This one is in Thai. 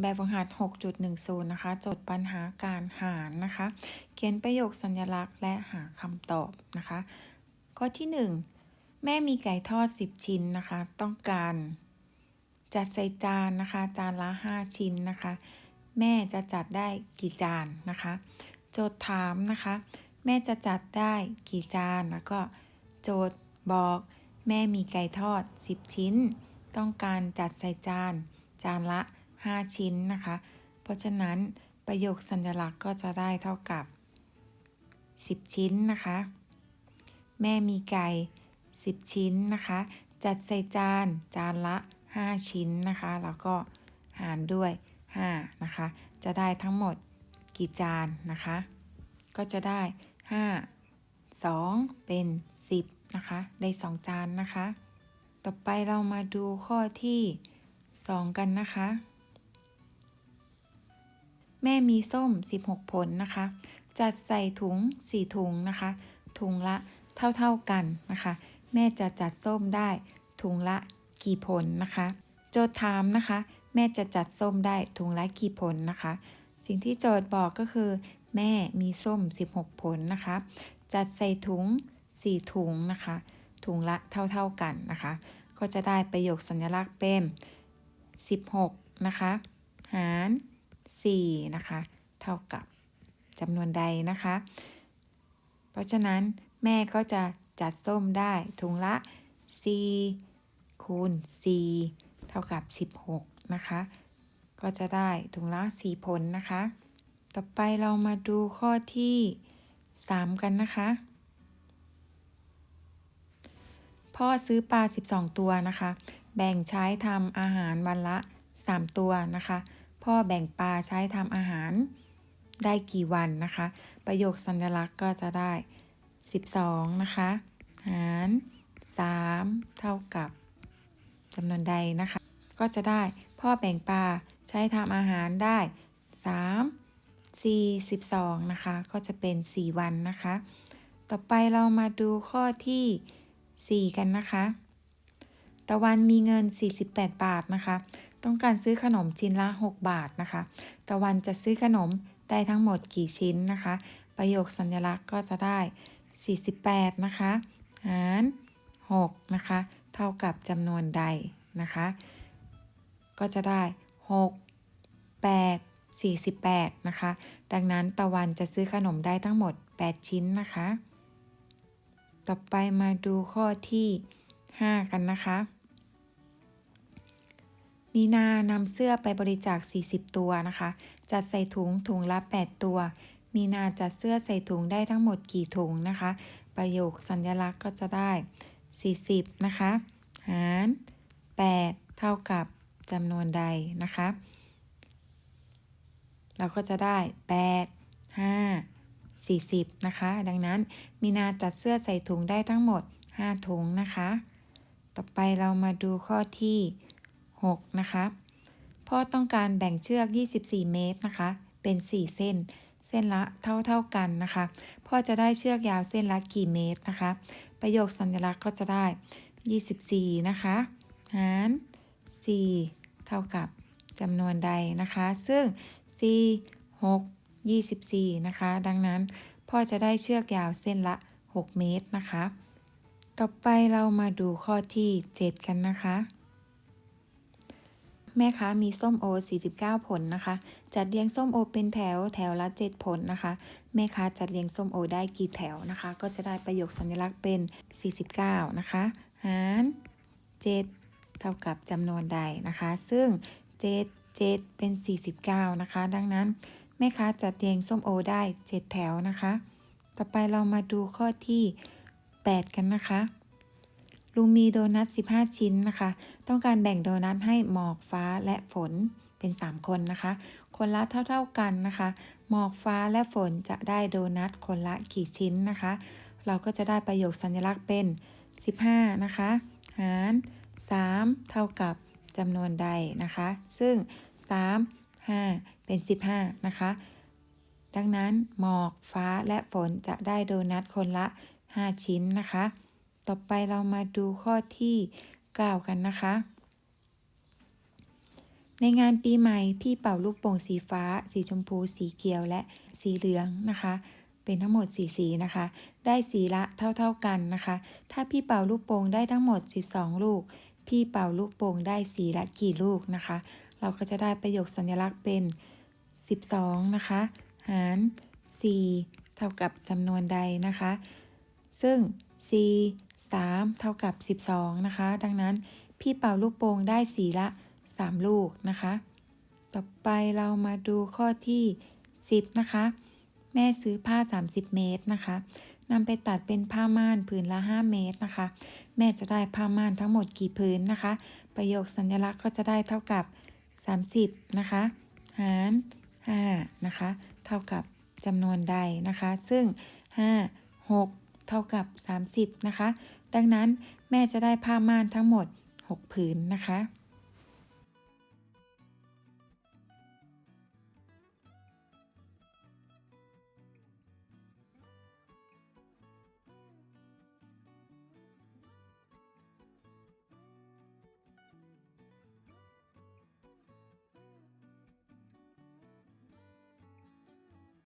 แบบฝึกหัด 6.10 นะคะ โจทย์ปัญหาการหารนะคะ เขียนประโยคสัญลักษณ์และหาคำตอบนะคะ ข้อที่ 1 แม่มีไก่ทอด 10 ชิ้นนะคะ ต้องการ จัดใส่จานนะคะ จานละ 5 ชิ้นนะคะ แม่จะจัดได้กี่จานนะคะ โจทย์ถามนะคะ แม่จะจัดได้กี่จาน แล้วก็โจทย์บอก แม่มีไก่ทอด 10 ชิ้น ต้องการจัดใส่จาน จานละ 5 ชิ้นนะคะ เพราะฉะนั้นประโยคสัญลักษณ์ก็จะได้เท่ากับ 10 ชิ้นนะคะ แม่มีไก่ 10 ชิ้นนะคะ จัดใส่จาน จานละ 5 ชิ้นนะคะ แล้วก็หารด้วย 5 นะคะ จะได้ทั้งหมดกี่จานนะคะ ก็จะได้ 5 2 เป็น 10 นะคะ ได้ 2 จานนะคะ ต่อไปเรามาดูข้อที่ 2 กันนะคะ แม่มีส้ม 16 ผลนะคะ จัดใส่ถุง 4 ถุงนะคะ ถุงละเท่าๆกันนะคะ แม่จะจัดส้มได้ถุงละกี่ผลนะคะ โจทย์ถามนะคะ แม่จะจัดส้มได้ถุงละกี่ผลนะคะ สิ่งที่โจทย์บอกก็คือ แม่มีส้ม 16 ผลนะคะ จัดใส่ถุง 4 ถุงนะคะ ถุงละเท่าๆกันนะคะ ก็จะได้ประโยคสัญลักษณ์เป็น 16 นะคะ หาร 4 นะคะ เท่ากับจำนวนใดนะคะ เพราะฉะนั้นแม่ก็จะจัดส้มได้ถุงละ 4 คูณ 4 เท่ากับ 16 นะคะ ก็จะได้ถุงละ 4 ผลนะคะ ต่อไปเรามาดูข้อที่ 3 กันนะคะ พ่อซื้อปลา 12 ตัวนะคะ แบ่งใช้ทำอาหารวันละ 3 ตัวนะคะ พ่อแบ่งปลาใช้ทำอาหารได้กี่วันนะคะ ประโยคสัญลักษณ์ก็จะได้ 12 นะคะ หาร 3 เท่ากับจำนวนใดนะคะ ก็จะได้พ่อแบ่งปลาใช้ทำอาหารได้ 3 4 12 นะคะ ก็จะเป็น 4 วันนะคะ ต่อไปเรามาดูข้อที่ 4 กันนะคะ ตะวันมีเงิน 48 บาทนะคะ ต้องการซื้อขนมชิ้นละ 6 บาทนะคะ ตะวันจะซื้อขนมได้ทั้งหมดกี่ชิ้นนะคะ ประโยคสัญลักษณ์ก็จะได้ 48 นะคะ หาร 6 นะคะ เท่ากับจำนวนใดนะคะ ก็จะได้ 6 8 48 นะคะ ดังนั้นตะวันจะซื้อขนมได้ทั้งหมด 8 ชิ้นนะคะ ต่อไปมาดูข้อที่ 5 กันนะคะ มีนานำเสื้อไปบริจาค 40 ตัวนะคะ จัดใส่ถุงถุงละ 8 ตัว มีนาจัดเสื้อใส่ถุงได้ทั้งหมดกี่ถุงนะคะ ประโยคสัญลักษณ์ก็จะได้ 40 นะคะ หาร 8 เท่ากับจำนวนใดนะคะ เราก็จะได้ 8 5 40 นะคะ ดังนั้นมีนาจัดเสื้อใส่ถุงได้ทั้งหมด 5 ถุงนะคะ ต่อไปเรามาดูข้อที่ 6 นะคะพ่อต้องการแบ่งเชือก 24 เมตรนะคะ เป็น 4 เส้น เส้นละเท่าเท่ากันนะคะ พ่อจะได้เชือกยาวเส้นละกี่เมตรนะคะ ประโยคสัญลักษณ์ก็จะได้ 24 นะคะ หาร 4 เท่ากับจำนวนใดนะคะ ซึ่ง 4 6 24 นะคะ ดังนั้นพ่อจะได้เชือกยาวเส้นละ 6 เมตรนะคะ ต่อไปเรามาดูข้อที่ 7 กันนะคะ แม่ค้ามีส้มโอ 49 ผลนะคะ จัดเรียงส้มโอเป็นแถวแถวละ 7 ผลนะคะ แม่ค้าจัดเรียงส้มโอได้กี่แถวนะคะ ก็จะได้ประโยคสัญลักษณ์เป็น 49 นะคะ หาร 7 เท่ากับจำนวนใดนะคะ ซึ่ง 7 7 เป็น 49 นะคะ ดังนั้น แม่ค้าจัดเรียงส้มโอได้ 7 แถวนะคะ ต่อไปเรามาดูข้อที่ 8 กันนะคะ ลุงมีโดนัท 15 ชิ้นนะคะ ต้องการแบ่งโดนัทให้หมอกฟ้าและฝนเป็น 3 คนนะคะ คนละเท่า ๆกันนะคะ หมอกฟ้าและฝนจะได้โดนัทคนละกี่ชิ้นนะคะ เราก็จะได้ประโยคสัญลักษณ์เป็น 15 นะคะ หาร 3 เท่ากับจำนวนใดนะคะ ซึ่ง 3 5 เป็น 15 นะคะ ดังนั้นหมอกฟ้าและฝนจะได้โดนัทคนละ 5 ชิ้นนะคะ ต่อไปเรามาดูข้อที่ 9 กันนะคะ ในงานปีใหม่พี่เป่าลูกโป่งสีฟ้า สีชมพู สีเขียวและสีเหลืองนะคะ เป็นทั้งหมด 4 สีนะคะ ได้สีละเท่าๆกันนะคะ ถ้าพี่เป่าลูกโป่งได้ทั้งหมด 12 ลูก พี่เป่าลูกโป่งได้สีละกี่ลูกนะคะ เราก็จะได้ประโยคสัญลักษณ์เป็น 12 นะคะ หาร 4 เท่ากับจำนวนใดนะคะ ซึ่ง c 3 เท่ากับ 12 นะคะ ดังนั้นพี่เป่าลูกโป่งได้สีละ 3 ลูกนะคะ ต่อไปเรามาดูข้อที่ 10 นะคะ แม่ซื้อผ้า 30 เมตรนะคะนำไปตัดเป็นผ้าม่านผืนละ 5 เมตรนะคะ แม่จะได้ผ้าม่านทั้งหมดกี่ผืนนะคะ ประโยคสัญลักษณ์ก็จะได้เท่ากับ 30 นะคะ หาร5นะคะ เท่ากับจำนวนใดนะคะ ซึ่ง 5 6 เท่ากับ 30 นะคะ ดังนั้นแม่จะได้ผ้าม่านทั้งหมด 6 ผืนนะคะ